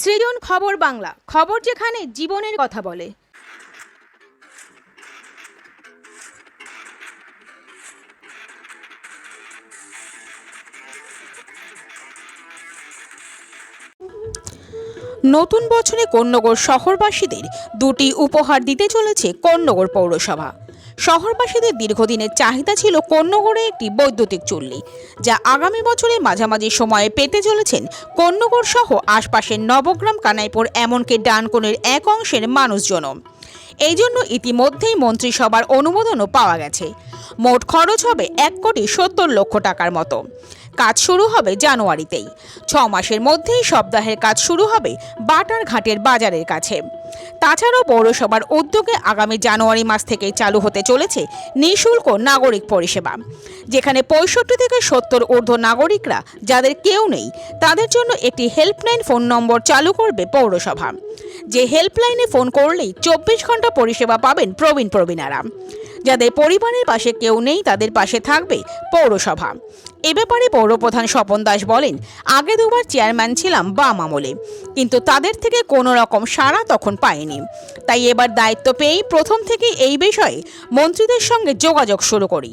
সৃজন খবর বাংলা। খবর যেখানে জীবনের কথা বলে। নতুন বছরে কন্যগর শহরবাসীদের দুটি উপহার দিতে চলেছে কন্যগর পৌরসভা। শহরবাসীদের দীর্ঘদিনের চাহিদা ছিল কন্যগড়ে একটি বৈদ্যুতিক চুল্লি, যা আগামী বছরের মাঝামাঝি সময়ে পেতে চলেছেন কন্যগড় সহ আশপাশের নবগ্রাম কানাইপুর, এমনকি ডানকোণের এক অংশের মানুষজনও। এই জন্য ইতিমধ্যেই মন্ত্রিসভার অনুমোদনও পাওয়া গেছে। মোট খরচ হবে এক কোটি সত্তর লক্ষ টাকার মতো। কাজ শুরু হবে জানুয়ারিতেই। ছ মাসের মধ্যেই সপ্তাহের কাজ শুরু হবে বাটার ঘাটের বাজারের কাছে। তাছাড়াও পৌরসভার উদ্যোগে আগামী জানুয়ারি মাস থেকে চালু হতে চলেছে নিঃশুল্ক নাগরিক পরিষেবা। যেখানে পঁয়ষট্টি থেকে সত্তর ঊর্ধ্ব নাগরিকরা, যাদের কেউ নেই, তাদের জন্য একটি হেল্পলাইন ফোন নম্বর চালু করবে পৌরসভা। যে হেল্পলাইনে ফোন করলেই চব্বিশ ঘণ্টা পরিষেবা পাবেন প্রবীণ প্রবীণারা। যাদের পরিবারের পাশে কেউ নেই, তাদের পাশে থাকবে পৌরসভা। এ ব্যাপারে পৌরপ্রধান স্বপন দাস বলেন, আগে দুবার চেয়ারম্যান ছিলাম বাম আমলে, কিন্তু তাদের থেকে কোনো রকম সাড়া তখন পায়নি তাই এবার দায়িত্ব পেয়েই প্রথম থেকে এই বিষয়ে মন্ত্রীদের সঙ্গে যোগাযোগ শুরু করি।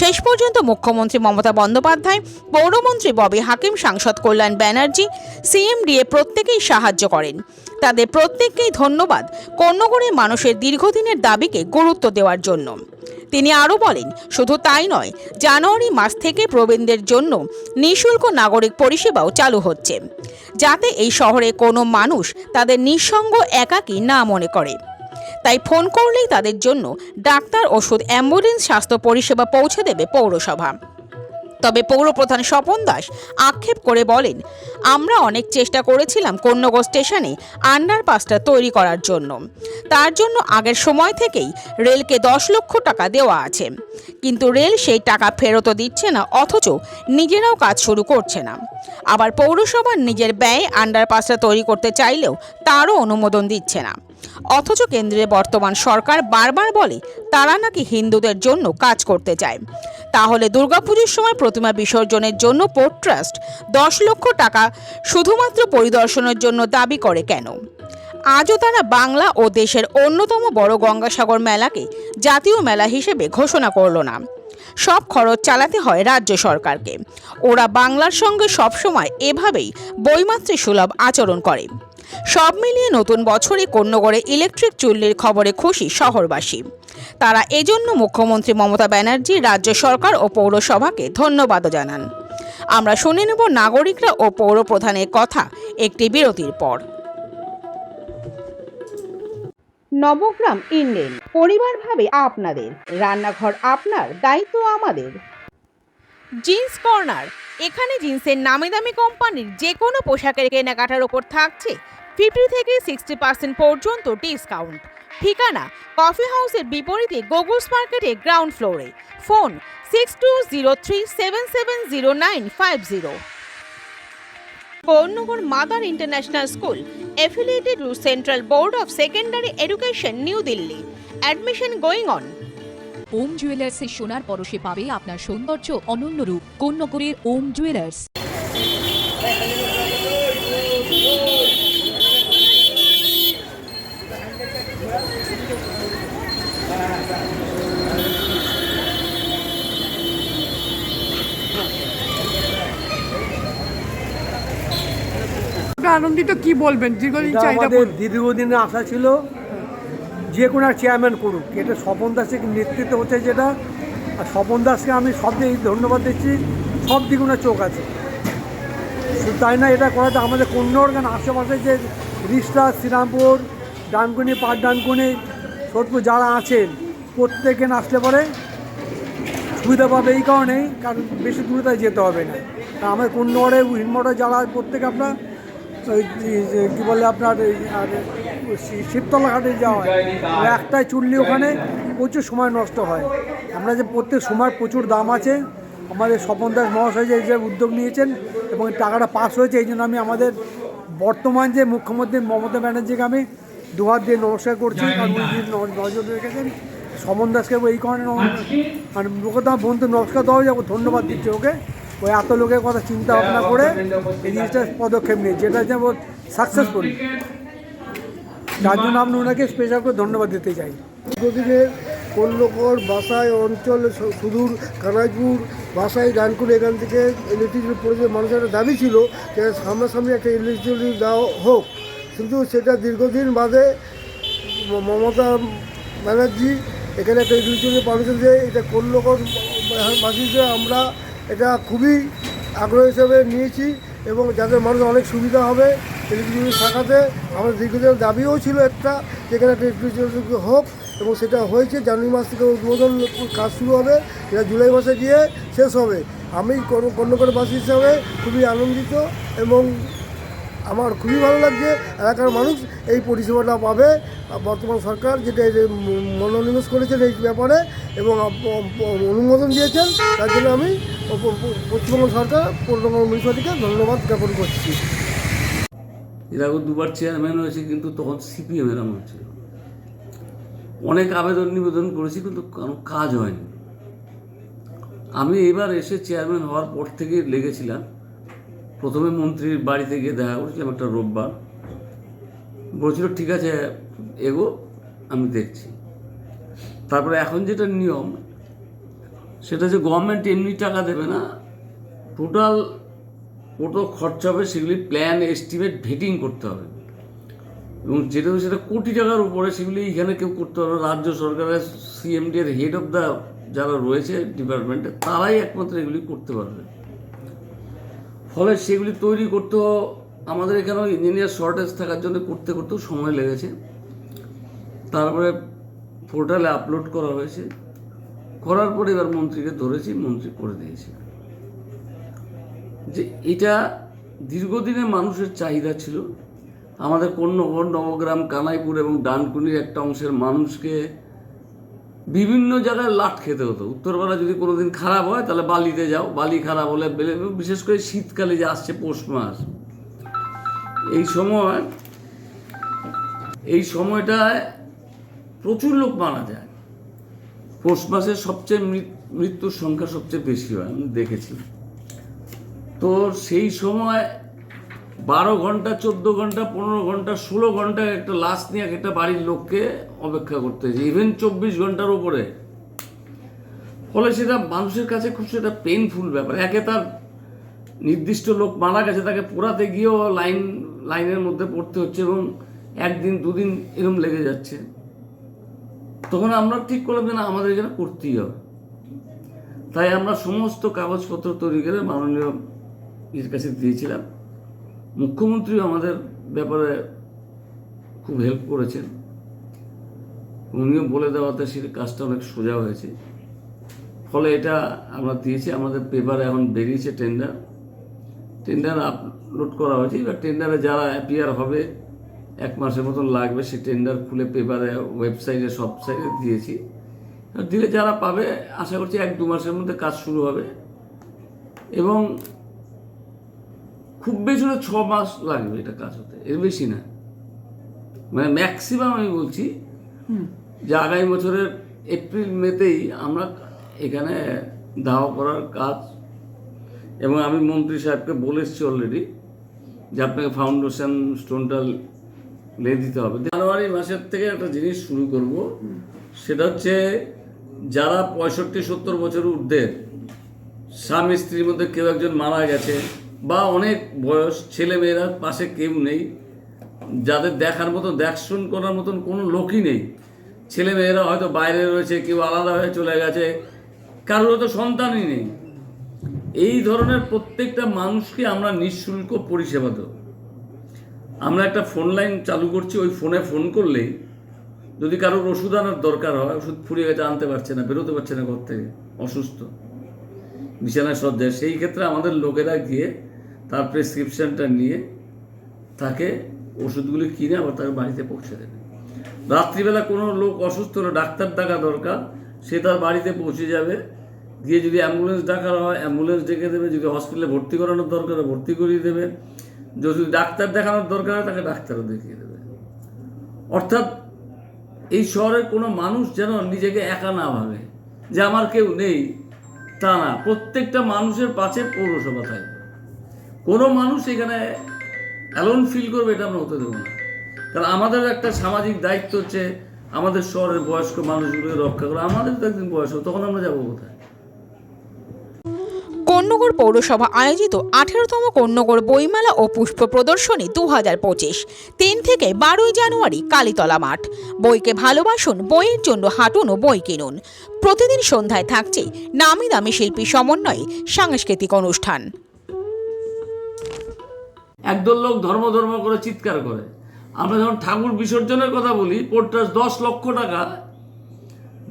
শেষ পর্যন্ত মুখ্যমন্ত্রী মমতা বন্দ্যোপাধ্যায়, পৌরমন্ত্রী ববি হাকিম, সাংসদ কল্যাণ ব্যানার্জি, সিএমডিএ প্রত্যেকেই সাহায্য করেন। তাদের প্রত্যেককেই ধন্যবাদ কর্ণগড়ের মানুষের দীর্ঘদিনের দাবিকে গুরুত্ব দেওয়ার জন্য। তিনি আরও বলেন, শুধু তাই নয়, জানুয়ারি মাস থেকে প্রবীণদের জন্য নিঃশুল্ক নাগরিক পরিষেবাও চালু হচ্ছে, যাতে এই শহরে কোনো মানুষ তাদের নিঃসঙ্গ একাকী না মনে করে। তাই ফোন করলেই তাদের জন্য ডাক্তার ওষুধ, অ্যাম্বুলেন্স, স্বাস্থ্য পরিষেবা পৌঁছে দেবে পৌরসভা। তবে পৌরপ্রধান স্বপন দাস আক্ষেপ করে বলেন, আমরা অনেক চেষ্টা করেছিলাম কন্যগর স্টেশনে আন্ডারপাসটা তৈরি করার জন্য। তার জন্য আগের সময় থেকেই রেলকে দশ লক্ষ টাকা দেওয়া আছে। কিন্তু রেল সেই টাকা ফেরতও দিচ্ছে না, অথচ নিজেরাও কাজ শুরু করছে না। আবার পৌরসভার নিজের ব্যয়ে আন্ডারপাসটা তৈরি করতে চাইলেও তারও অনুমোদন দিচ্ছে না। অথচ কেন্দ্রে বর্তমান সরকার বারবার বলে তারা নাকি হিন্দুদের জন্য কাজ করতে চায়। তাহলে দুর্গাপুজোর সময় প্রতিমা বিসর্জনের জন্য পোর্ট ট্রাস্ট দশ লক্ষ টাকা শুধুমাত্র পরিদর্শনের জন্য দাবি করে কেন? আজও তারা বাংলা ও দেশের অন্যতম বড় গঙ্গাসাগর মেলাকে জাতীয় মেলা হিসেবে ঘোষণা করল না। সব খরচ চালাতে হয় রাজ্য সরকারকে। ওরা বাংলার সঙ্গে সবসময় এভাবেই বৈমাত্রী সুলভ আচরণ করে। সব মিলিয়ে নতুন বছরে কন্যগড়ে ইলেকট্রিক চুল্লির খবরে খুশি শহরবাসী। তারা এজন্য মুখ্যমন্ত্রী মমতা ব্যানার্জি রাজ্য সরকার ও পৌরসভাকে ধন্যবাদও জানান। আমরা শুনে নেব নাগরিকরা ও পৌর প্রধানের কথা একটি বিরতির পর। নবগ্রাম ইন্ডেন পরিবার ভাবে আপনাদের রান্নাঘর আপনার দায়িত্ব আমাদের। জিন্স কর্নার এখানে জিন্সের নামি দামি কোম্পানির যে কোনো পোশাকের কেনাকাটার ওপর থাকছে ফিফটি থেকে সিক্সটি পার্সেন্ট পর্যন্ত ডিসকাউন্ট। ঠিকানা, কফি হাউসের বিপরীতে গোগুলস মার্কেটে গ্রাউন্ড ফ্লোরে। Phone six two zero three seven seven zero nine five zero Konnagar mother international school affiliated to central board of secondary education, New Delhi. Admission going on. Om জুয়েলার্সে সোনার পরশে পাবে আপনার সৌন্দর্য অনন্য রূপ। কোন্নগরের ওম জুয়েলার্স। আনন্দিত কি বলবেন? দীর্ঘদিন এটা চাহিদা আমাদের। দীর্ঘদিনের আশা ছিল যে কোনো এক চেয়ারম্যান করুক। এটা স্বপন দাসের নেতৃত্ব হচ্ছে যেটা। আর স্বপন দাসকে আমি সব দিকে ধন্যবাদ দিচ্ছি। সব দিকে ওনার চোখ আছে। শুধু তাই না এটা করাতে আমাদের কন্যড় গান আশেপাশে যে রিষ্টা শ্রীরামপুর ডানকুনি পাট ডানকুনি সোদপুর যারা আছেন প্রত্যেকে আসলে পরে সুবিধা পাবে এই কারণেই কারণ বেশি দূরে তাই যেতে হবে না। আমাদের কন্যড়ে হিনমোড়ে যারা প্রত্যেকে আপনার ওই কী বলে আপনার শিবতলা ঘাটে যাওয়া হয় একটাই চুল্লি ওখানে প্রচুর সময় নষ্ট হয়। আমরা যে প্রত্যেক সময় প্রচুর দাম আছে, আমাদের স্বপন দাস মহাশয় যে যে উদ্যোগ নিয়েছেন এবং টাকাটা পাস হয়েছে, এই জন্য আমি আমাদের বর্তমান যে মুখ্যমন্ত্রী মমতা ব্যানার্জিকে আমি দুহাত দিয়ে নমস্কার করছি নজর রেখেছেন। সমন দাসকে এই কারণে মানে ওকে তো আমার বন্ধু নমস্কার দেওয়া যাব, ধন্যবাদ দিচ্ছি ওকে। ওই এত লোকের কথা চিন্তা ভাবনা করে এই জিনিসটা পদক্ষেপ নিয়ে, যেটা যেমন সাকসেসফুল যার জন্য আমি ওনাকে স্পেশাল করে ধন্যবাদ দিতে চাই। দীর্ঘদিনের কল্লকর বাসায় অঞ্চল সুদূর কানাইপুর বাসায় ডানকুল এখান থেকে ইলেকট্রিক পড়েছে। মানুষের একটা দাবি ছিল যে সামনাসামনি একটা ইলেকট্রিক দেওয়া হোক। কিন্তু সেটা দীর্ঘদিন বাদে মমতা ব্যানার্জি এখানে একটা ইলেকট্রিক পারমিশন দিয়ে এটা কল্লকর বাসী হিসেবে আমরা এটা খুবই আগ্রহ হিসেবে নিয়েছি এবং যাতে মানুষ অনেক সুবিধা হবে ইলেকট্রিসিটি থাকাতে, আমাদের দীর্ঘদিনের দাবিও ছিল একটা যেখানে ইলেকট্রিক হোক এবং সেটা হয়েছে, জানুয়ারি মাস থেকে উদ্বোধন কাজ শুরু হবে এটা জুলাই মাসে গিয়ে শেষ হবে। আমি কর্ণকরবাসী হিসাবে খুবই আনন্দিত এবং আমার খুবই ভালো লাগছে। এলাকার মানুষ এই পরিষেবাটা পাবে। বর্তমান সরকার যেটা মনোনিবেশ করেছেন এই ব্যাপারে এবং অনুমোদন দিয়েছেন, তার জন্য আমি পশ্চিমবঙ্গ সরকার পূর্ণবঙ্গ মিউনিসিপালিটিকে ধন্যবাদ জ্ঞাপন করছি। এর আগে দুবার চেয়ারম্যান হয়েছে, কিন্তু তখন সিপিএমের আমল ছিল। অনেক আবেদন নিবেদন করেছি, কিন্তু কোনো কাজ হয়নি। আমি এবার এসে চেয়ারম্যান হওয়ার পর থেকে লেগেছিলাম। প্রথমে মন্ত্রীর বাড়িতে গিয়ে দেখা করেছিলাম একটা রোববার। বলছিল, ঠিক আছে, এগো, আমি দেখছি। তারপরে এখন যেটা নিয়ম, সেটা যে গভর্নমেন্ট এমনি টাকা দেবে না। টোটাল কত খরচা হবে সেগুলি প্ল্যান এস্টিমেট ভেটিং করতে হবে। এবং যেটা সেটা কোটি টাকার উপরে সেগুলি এখানে কেউ করতে পারবে। রাজ্য সরকারের সিএমডি এর হেড অফ দ্য যারা রয়েছে ডিপার্টমেন্টে তারাই একমাত্র এগুলি করতে পারবে। ফলে সেগুলি তৈরি করতেও আমাদের এখানেও ইঞ্জিনিয়ার শর্টেজ থাকার জন্য করতে করতেও সময় লেগেছে। তারপরে পোর্টালে আপলোড করা হয়েছে। করার পরে এবার মন্ত্রীকে ধরেছি, মন্ত্রী করে দিয়েছে। যে এটা দীর্ঘদিনের মানুষের চাহিদা ছিল। আমাদের কন্যগর নবগ্রাম, কানাইপুর এবং ডানকুনির একটা অংশের মানুষকে বিভিন্ন জায়গায় লাট খেতে হতো। উত্তরপাড়া যদি কোনোদিন খারাপ হয়, তাহলে বালিতে যাও। বালি খারাপ হলে বিশেষ করে শীতকালে যে আসছে পৌষ মাস। এই সময় এই সময়টায় প্রচুর লোক মারা যায়। পৌষ মাসে সবচেয়ে মৃত্যুর সংখ্যা সবচেয়ে বেশি হয়, আমি দেখেছি। তো সেই সময় বারো ঘণ্টা, চোদ্দ ঘণ্টা, পনেরো ঘণ্টা, ষোলো ঘণ্টা একটা লাশ নিয়ে একটা বাড়ির লোককে অপেক্ষা করতে হয়েছে ইভেন চব্বিশ ঘণ্টার উপরে। ফলে সেটা মানুষের কাছে খুব সেটা পেইনফুল ব্যাপার। একে তার নির্দিষ্ট লোক মারা গেছে, তাকে পোড়াতে গিয়েও লাইন, লাইনের মধ্যে পড়তে হচ্ছে এবং একদিন, দুদিন এরম লেগে যাচ্ছে। তখন আমরা ঠিক করলাম যে না, আমাদের এখানে করতেই হবে। তাই আমরা সমস্ত কাগজপত্র তৈরি করে মাননীয় এর কাছে দিয়েছিলাম। মুখ্যমন্ত্রীও আমাদের ব্যাপারে খুব হেল্প করেছেন। উনিও বলে দেওয়াতে সে কাজটা অনেক সোজা হয়েছে। ফলে এটা আমরা দিয়েছি, আমাদের পেপারে এখন বেরিয়েছে টেন্ডার টেন্ডার আপলোড করা হয়েছে, এবার টেন্ডারে যারা অ্যাপিয়ার হবে, এক মাসের মতন লাগবে সে টেন্ডার খুলে পেপারে ওয়েবসাইটে সব সাইটে দিয়েছি। দিলে যারা পাবে, আশা করছি এক দু মাসের মধ্যে কাজ শুরু হবে। এবং খুব বেশি হলে ছ মাস লাগবে এটা কাজ হতে। এর বেশি না। মানে ম্যাক্সিমাম আমি বলছি যে আগামী বছরের এপ্রিল মেতেই আমরা এখানে দাওয়া করার কাজ এবং আমি মন্ত্রী সাহেবকে বলে এসেছি অলরেডি যে আপনাকে ফাউন্ডেশন স্টোনটা লে দিতে হবে। জানুয়ারি মাসের থেকে একটা জিনিস শুরু করব। সেটা হচ্ছে যারা পঁয়ষট্টি সত্তর বছর ঊর্ধ্বের স্বামী স্ত্রীর মধ্যে কেউ একজন মারা গেছে বা অনেক বয়স ছেলে মেয়েরা পাশে কেউ নেই, যাদের দেখার মতো দেখশুন করার মতন কোনো লোকই নেই। ছেলে মেয়েরা হয়তো বাইরে রয়েছে, কেউ আলাদা হয়ে চলে গেছে, কারোর তো সন্তানই নেই। এই ধরনের প্রত্যেকটা মানুষকে আমরা নিঃশুল্ক পরিষেবা দেবো। আমরা একটা ফোন লাইন চালু করছি, ওই ফোনে ফোন করলেই যদি কারোর ওষুধ আনার দরকার হয়, ওষুধ ফুরিয়ে গেছে, আনতে পারছে না, বেরোতে পারছে না ঘর থেকে, অসুস্থ, বিছানায় সজ্জায় সেই ক্ষেত্রে আমাদের লোকেরা গিয়ে তার প্রেসক্রিপশনটা নিয়ে তাকে ওষুধগুলি কিনে আবার তাকে বাড়িতে পৌঁছে দেবে। রাত্রিবেলা কোনো লোক অসুস্থ হলে ডাক্তার ডাকা দরকার, সে তার বাড়িতে পৌঁছে যাবে। গিয়ে যদি অ্যাম্বুলেন্স ডাকার হয় অ্যাম্বুলেন্স ডেকে দেবে। যদি হসপিটালে ভর্তি করানোর দরকার হয়, ভর্তি করিয়ে দেবে। যদি ডাক্তার দেখানোর দরকার হয়, তাকে ডাক্তারও দেখিয়ে দেবে। অর্থাৎ এই শহরের কোনো মানুষ যেন নিজেকে একা না ভাবে, যে আমার কেউ নেই, তা না। প্রত্যেকটা মানুষের পাশে পৌরসভা থাকবে। কোনো মানুষ এখানে অ্যালোন ফিল করবে এটা আমরা হতে দেবো না। কারণ আমাদের একটা সামাজিক দায়িত্ব হচ্ছে আমাদের শহরের বয়স্ক মানুষগুলোকে রক্ষা করা। আমাদের তো একদিন বয়স হবে, তখন আমরা যাব কোথায়? কন্যগর পৌরসভা আয়োজিত আঠেরোতম কন্যগর বইমেলা ও পুষ্প প্রদর্শনী দু হাজার পঁচিশ, তিন থেকে বারোই জানুয়ারি কালীতলা মাঠ। বইকে ভালোবাসুন, বইয়ের জন্য হাঁটুন ও বই কিনুন। প্রতিদিন সন্ধ্যায় থাকছে নামি দামি শিল্পী সমন্বয়ে সাংস্কৃতিক অনুষ্ঠান। একদল লোক ধর্ম ধর্ম করে চিৎকার করে। আমরা যখন ঠাকুর বিসর্জনের কথা বলি পোর্টাস দশ লক্ষ টাকা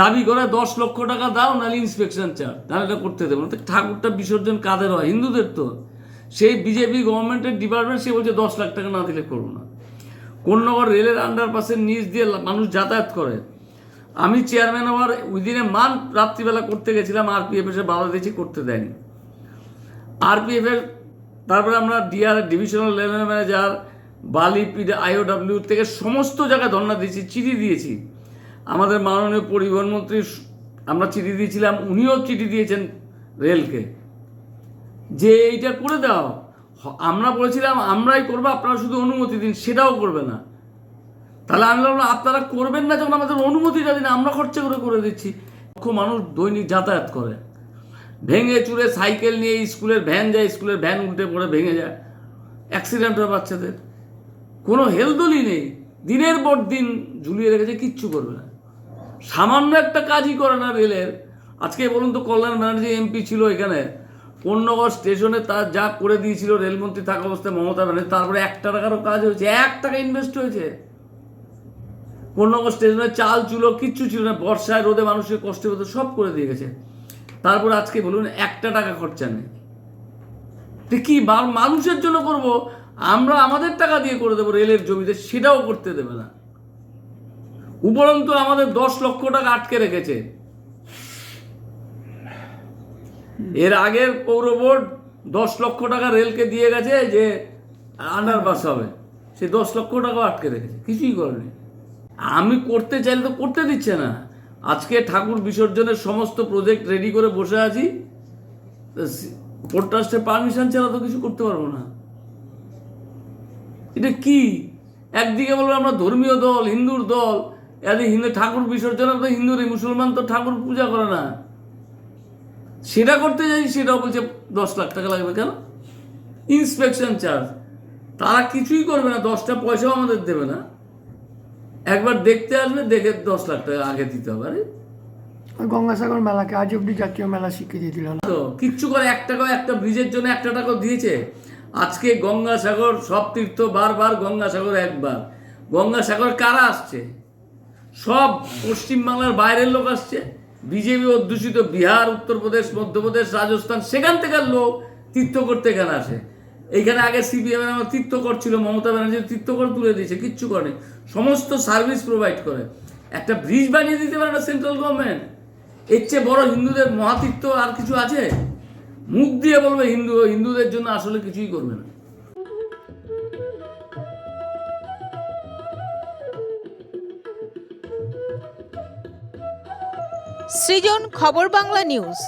দাবি করে, দশ লক্ষ টাকা দাও, নাহলে ইন্সপেকশন চার্জ তাহলে করতে দেবো না। ঠাকুরটা বিসর্জন কাদের হয়? হিন্দুদের তো। সেই বিজেপি গভর্নমেন্টের ডিপার্টমেন্ট সে বলছে দশ লাখ টাকা না দিলে করব না। কোন্নগর রেলের আন্ডারপাসের নিচ দিয়ে মানুষ যাতায়াত করে। আমি চেয়ারম্যান হওয়ার উইদিন মান রাত্রিবেলা করতে গেছিলাম আরপিএফ এসে বাধা দিয়েছি, করতে দেয়নি। আরপিএফ এর তারপরে আমরা ডিআর ডিভিশনাল লেভেল ম্যানেজার বালি পিডে আইওডাব্লিউ থেকে সমস্ত জায়গায় ধর্ণা দিয়েছি, চিঠি দিয়েছি। আমাদের মাননীয় পরিবহন মন্ত্রী, আমরা চিঠি দিয়েছিলাম, উনিও চিঠি দিয়েছেন রেলকে। যে এইটা করে দাও আমরা বলেছিলাম, আমরাই করব, আপনারা শুধু অনুমতি দিন, সেটাও করবে না। তাহলে আমি বললাম আপনারা করবেন না যখন আমাদের অনুমতিটা দিন, আমরা খরচা করে করে দিচ্ছি। মানুষ দৈনিক যাতায়াত করে। ভেঙে চুরে সাইকেল নিয়ে স্কুলের ভ্যান যায়, স্কুলের ভ্যান উল্টে পড়ে ভেঙে যায়। অ্যাক্সিডেন্ট হয় বাচ্চাদের। কোনো হেলদোলই নেই। দিনের পর দিন ঝুলিয়ে রেখেছে, কিচ্ছু করবে না। সামান্য একটা কাজই করে না রেলের। আজকে বলুন তো, কল্যাণ ব্যানার্জি এমপি ছিল এখানে। পণ্যগড় স্টেশনে তার যা করে দিয়েছিল রেলমন্ত্রী থাকা অবস্থায় মমতা ব্যানার্জি, তারপরে এক টাকারও কাজ হয়েছে, এক টাকা ইনভেস্ট হয়েছে। পণ্যগড় স্টেশনে চাল, চুলো কিচ্ছু ছিল না। বর্ষায় রোদে মানুষের কষ্ট হতো সব করে দিয়ে গেছে। তারপর আজকে বলুন, একটা টাকা খরচা নেই। কি মানুষের জন্য করব? আমরা আমাদের টাকা দিয়ে করে দেবো রেলের জমিতে, সেটাও করতে দেবে না। উপরন্তু আমাদের দশ লক্ষ টাকা আটকে রেখেছে। এর আগের পৌর বোর্ড দশ লক্ষ টাকা রেলকে দিয়ে গেছে যে আন্ডারপাস হবে। সে দশ লক্ষ টাকাও আটকে রেখেছে, কিছুই করেনি। আমি করতে চাইলে তো করতে দিচ্ছে না। আজকে ঠাকুর বিসর্জনের সমস্ত প্রজেক্ট রেডি করে বসে আছি। পোর্ট ট্রাস্টের পারমিশন ছাড়া তো কিছু করতে পারব না। এটা কি? একদিকে বলব আমরা ধর্মীয় দল, হিন্দুর দল, এদিকে হিন্দু ঠাকুর বিসর্জন তো হিন্দুরই, মুসলমান তো ঠাকুর পূজা করে না। সেটা করতে যাই সেটাও বলছে দশ লাখ টাকা লাগবে কেন? ইন্সপেকশন চার্জ তারা কিছুই করবে না, দশটা পয়সাও আমাদের দেবে না। একবার দেখতে আসবে দেখে দশ লাখ টাকা আগে দিতে হবে আরে। গঙ্গাসাগর মেলাকে আজ অব্দি জাতীয় মেলা স্বীকৃতি দিল না। তো কিচ্ছু করে এক টাকাও একটা ব্রিজের জন্য একটা টাকাও দিয়েছে। আজকে গঙ্গাসাগর সব তীর্থ বারবার গঙ্গাসাগর একবার। গঙ্গাসাগর কারা আসছে? সব পশ্চিমবাংলার বাইরের লোক আসছে। বিজেপি অধ্যুষিত বিহার উত্তরপ্রদেশ মধ্যপ্রদেশ রাজস্থান সেখান থেকে লোক তীর্থ করতে এখানে আসে। এইখানে আগে সিপিএম আমার তীর্থকর ছিল, মমতা ব্যানার্জি তীর্থকর তুলে দিয়েছে, কিচ্ছু করে সমস্ত সার্ভিস প্রোভাইড করে। একটা ব্রিজ বানিয়ে দিতে পারে না সেন্ট্রাল গভর্নমেন্ট এর চেয়ে বড় হিন্দুদের মহাতীর্থ আর কিছু আছে? মুখ দিয়ে বলবে হিন্দু, হিন্দুদের জন্য আসলে কিছুই করবে না। সৃজন খবর বাংলা নিউজ।